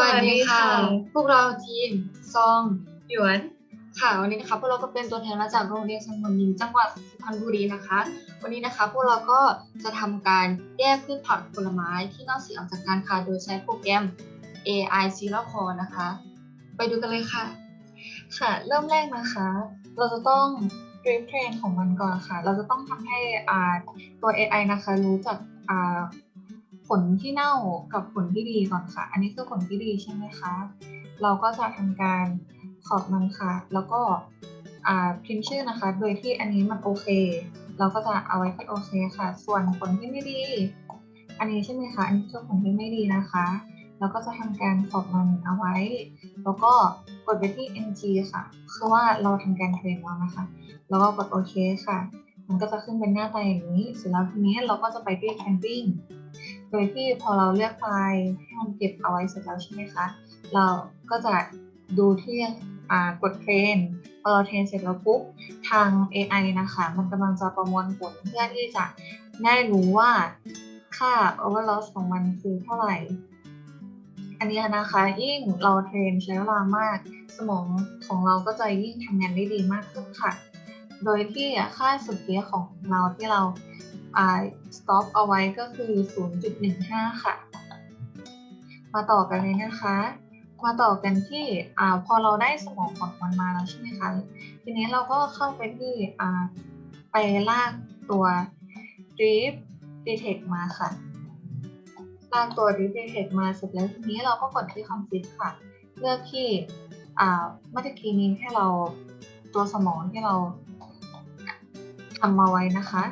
วัสดีค่ะ พวกเราทีมซองหยวนค่ะวันนี้นะคะพวกเราก็เป็นตัวแทนมาจากโรงเรียนสมุนยินจังหวัดสุพรรณบุรีนะคะ วันนี้นะคะพวกเราก็จะทำการแยกพืชผักผลไม้ที่นอกสีออกจากกันค่ะโดยใช้โปรแกรม AI Zero Core นะคะ ไปดูกันเลยค่ะ ค่ะ เริ่มแรกนะคะ เราจะต้อง Dream Train ของมันก่อนค่ะ เราจะต้องทำให้อ่าตัว AI นะคะรู้จักอ่า ผลที่เน่ากับผลที่ดีก่อนค่ะ อันนี้คือผลที่ดีใช่ไหมคะ เราก็จะทำการขอบมันค่ะ แล้วก็อ่าพิมพ์ชื่อนะคะ โดยที่อันนี้มันโอเค เราก็จะเอาไว้ที่โอเคค่ะ ส่วนผลที่ไม่ดี อันนี้ใช่ไหมคะ อันนี้คือผลที่ไม่ดีนะคะ เราก็จะทำการขอบมันเอาไว้ แล้วก็กดไปที่ ng ค่ะ คือว่าเราทำการเทรนแล้วนะคะ แล้วก็กดโอเคค่ะ มันก็จะขึ้นเป็นหน้าตาอย่างนี้ เสร็จแล้วทีนี้เราก็จะไปที่ camping โดยที่พอเราเลือกไฟล์ให้มันเก็บเอาไว้เสร็จแล้วใช่ไหมคะ เราก็จะดูที่กดเทรนพอเราเทรนเสร็จแล้วปุ๊บทาง AI นะคะ มันกำลังจะประมวลผลเพื่อที่จะได้รู้ว่าค่า overloss ของมันคือเท่าไหร่ อันนี้นะคะยิ่งเราเทรนใช้เวลามาก สมองของเราก็จะยิ่งทำงานได้ดีมากขึ้นค่ะ โดยที่ค่าสุดเทียของเราที่เรา stop เอาไว้ก็คือ 0.15 ค่ะ มาต่อกันเลยนะคะ มาต่อกันที่อ่าพอเราได้สมองของมันมาแล้วใช่ไหมคะ ทีนี้เราก็เข้าไปที่อ่าไปลากตัว drip detect มาค่ะ ลากตัว drip detect มาเสร็จแล้วทีนี้เราก็กดที่ config ค่ะ เลือกที่อ่าเมื่อกี้นี้ให้เราตัวสมองที่เราทำมาไว้นะคะ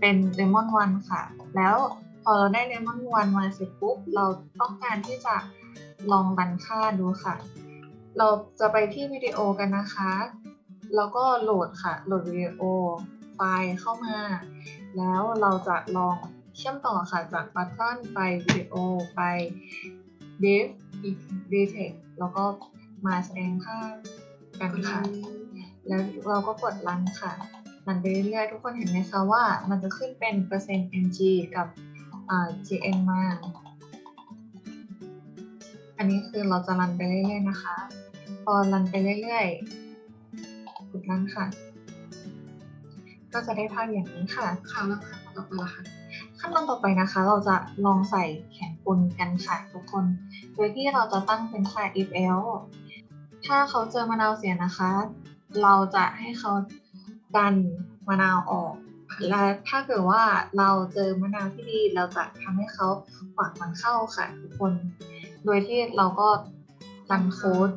เป็น lemon one ค่ะ แล้วพอเราได้ lemon one มาเสร็จปุ๊บ เราต้องการที่จะลองรันค่าดูค่ะ เราจะไปที่วิดีโอกันนะคะ แล้วก็โหลดค่ะ โหลดวิดีโอไฟล์เข้ามา แล้วเราจะลองเชื่อมต่อค่ะ จากบัตตอนไปวิดีโอไป div detect แล้วก็มาแสดงภาพกันค่ะ แล้วเราก็กดรันค่ะ รันไปเรื่อยๆทุกคนเห็นไหมคะว่า มันจะขึ้นเป็นเปอร์เซ็นต์ ng กับ gn มา อันนี้คือเราจะรันไปเรื่อยๆนะคะ พอรันไปเรื่อยๆกดรันค่ะ ก็จะได้ภาพอย่างนี้ค่ะค่ะแล้วค่ะต่อไปละค่ะขั้นตอนต่อไปนะคะ เราจะลองใส่แขนกลกันค่ะทุกคน โดยที่เราจะตั้งเป็นค่า if else ถ้าเขาเจอมะนาวเสียนะคะ เราจะให้เขา ดันมะนาวออก และถ้าเกิดว่าเราเจอมะนาวที่ดีเราจะทำให้เขาขวางมันเข้าค่ะทุกคน โดยที่เราก็รันโค้ด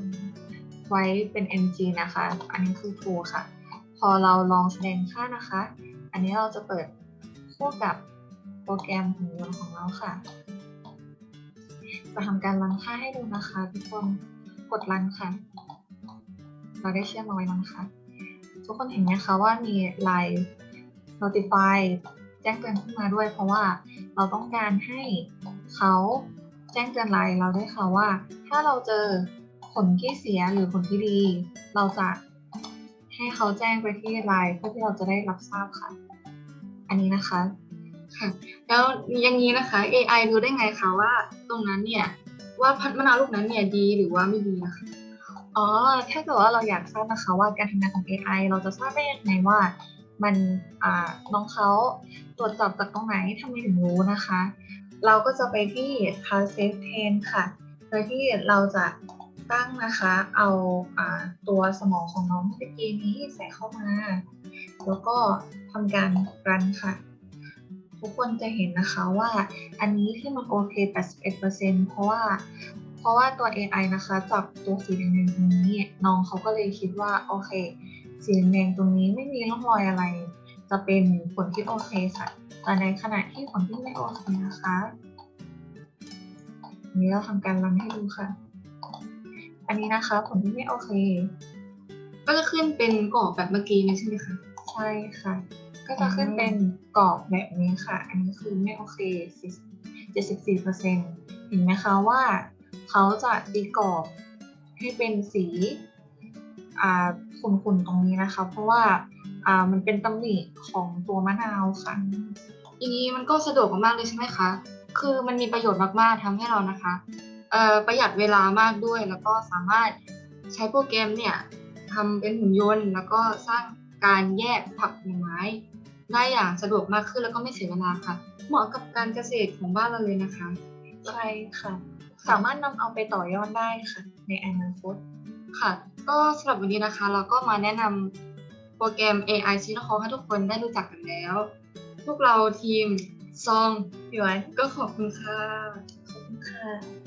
ไว้เป็น ng นะคะ อันนี้คือ true ค่ะ พอเราลองแสดงค่านะคะ อันนี้เราจะเปิดคู่กับโปรแกรมของยนต์ของเราค่ะ จะทำการรันค่าให้ดูนะคะ ทุกคน กดรันค่ะ เราได้เชื่อมเอาไว้แล้วนะคะ ทุกคนเห็นไหมคะว่ามีไลน์ notify แจ้งเตือนขึ้นมาด้วย เพราะว่าเราต้องการให้เขาแจ้งเตือนไลน์เราได้ค่ะว่า ถ้าเราเจอผลที่เสียหรือผลที่ดี เราจะให้เขาแจ้งไปที่ไลน์เพื่อที่เราจะได้รับทราบค่ะ อันนี้นะคะค่ะแล้วอย่างนี้นะคะ AI รู้ได้ไงคะว่าตรงนั้นเนี่ยว่าพัดมะนาลูกนั้นเนี่ยดีหรือว่าไม่ดีนะคะ อ๋อ ถ้าเกิดว่าเราอยากทราบนะคะว่าการทำงานของ AI เราจะทราบได้ยังไงว่า มันอ่าน้องเขาตรวจจับจากตรงไหนทำไมถึงรู้นะคะ เราก็จะไปที่ Cloud Safe t a i n ค่ะ โดยที่เราจะตั้งนะคะ เอาอ่าตัวสมองของน้องเมื่อกี้นี้ใส่เข้ามา แล้วก็ทำการรันค่ะ ทุกคนจะเห็นนะคะว่าอันนี้ที่มันโอเค 81%เพราะว่า เพราะว่าตัว AI นะคะจับตัวสีแดงๆตรงนี้น้องเขาก็เลยคิดว่าโอเคสีแดงตรงนี้ไม่มีร่องรอยอะไร จะเป็นผลที่โอเคค่ะแต่ในขณะที่ผลที่ไม่โอเคนะคะนนี้เราทำการรันให้ดูค่ะ อันนี้นะคะผลที่ไม่โอเค ก็จะขึ้นเป็นกรอบแบบเมื่อกี้นี้ใช่ไหมคะ ใช่ค่ะ ก็จะขึ้นเป็นกรอบแบบนี้ค่ะ อันนี้คือไม่โอเค74%เห็นไหมคะว่า เขาจะตีกรอบให้เป็นสีขุ่นๆตรงนี้นะคะ เพราะว่าามันเป็นตำหนิของตัวมะนาวค่ะอย่างนี้มันก็สะดวกมากๆเลยใช่ไหมคะ คือมันมีประโยชน์มากๆทำให้เรานะคะประหยัดเวลามากด้วย แล้วก็สามารถใช้โปรแกรมเนี่ยทำเป็นหุ่นยนต์ แล้วก็สร้างการแยกผักผลไม้ได้อย่างสะดวกมากขึ้นแล้วก็ไม่เสียเวลาค่ะ เหมาะกับการเกษตรของบ้านเราเลยนะคะ ใช่ค่ะ สามารถนำเอาไปต่อยอดได้ค่ะ ในอนาคตค่ะ ก็สำหรับวันนี้นะคะ เราก็มาแนะนำโปรแกรม AI ซีนคอให้ทุกคนได้รู้จักกันแล้ว พวกเราทีมซองพี่ไว้ก็ขอบคุณค่ะ ขอบคุณค่ะ